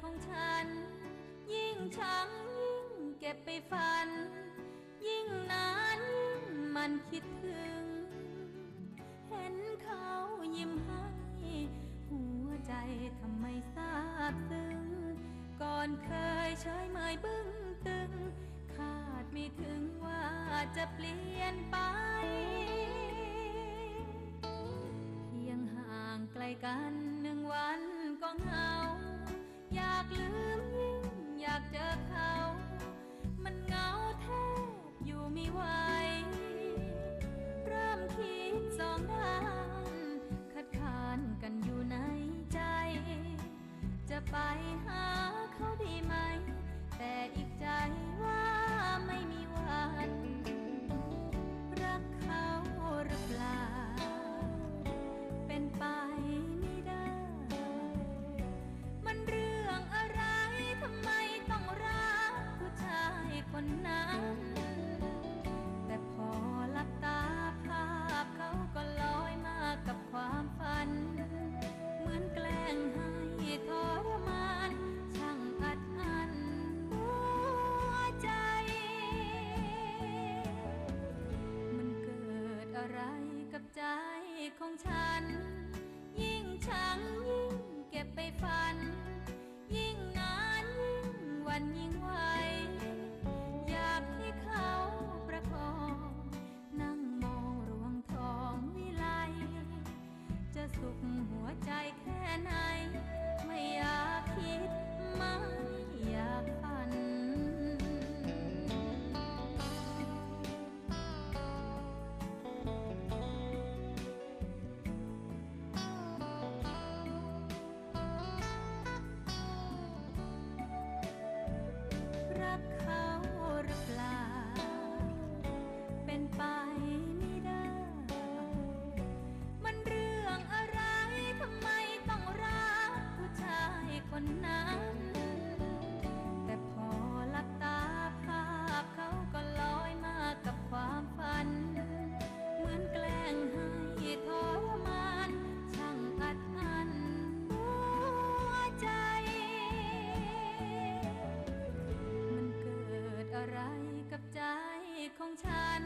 ของฉัน ยิ่งชังยิ่งเก็บไปฝัน ยิ่งนานยิ่งมันคิดถึง เห็นเขายิ้มให้ หัวใจทำไมทราบซึ้ง ก่อนเคยเฉยเมยบึ้งตึง คาดไม่ถึงว่าจะเปลี่ยนไปเพียงห่างไกลกันหนึ่งวันก็เหงา อยากลืมยิ่งอยากเจอเขา มันเหงาแทบอยู่ไม่ไหว เริ่มคิดสองด้านคัดค้านกันอยู่ในใจ จะไปหาเขา ยิ่งชังยิ่งเก็บไปฝัน ของฉัน